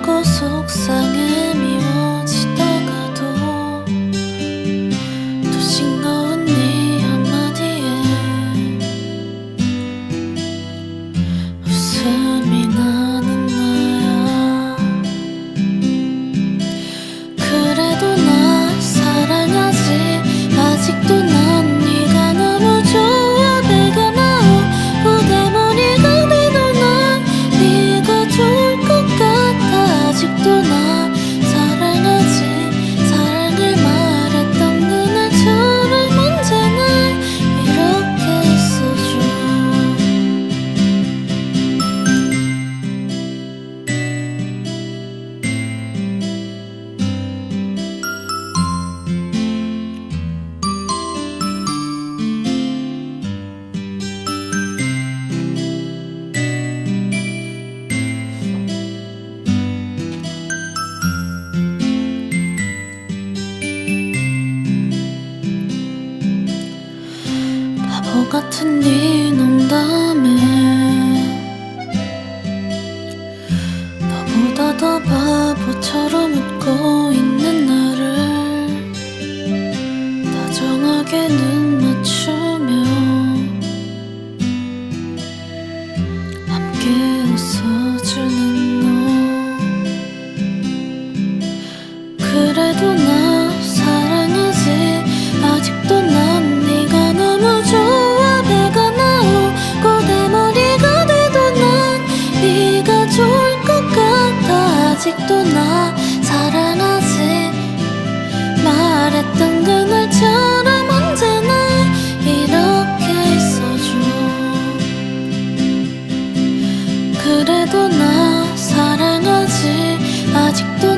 하고 속상해 미워지다가도 또 싱거운 네 한마디에 웃음이 나는 나야. 그래도 날 사랑하지. 아직도 나 바보 같은 네 농담에 너보다 더 바보처럼 웃고 있는 나를 다정하게 눈 맞추며 함께 웃어. 아직도 나 사랑하지 말했던 그날처럼 언제나 이렇게 있어줘. 그래도 나 사랑하지 아직도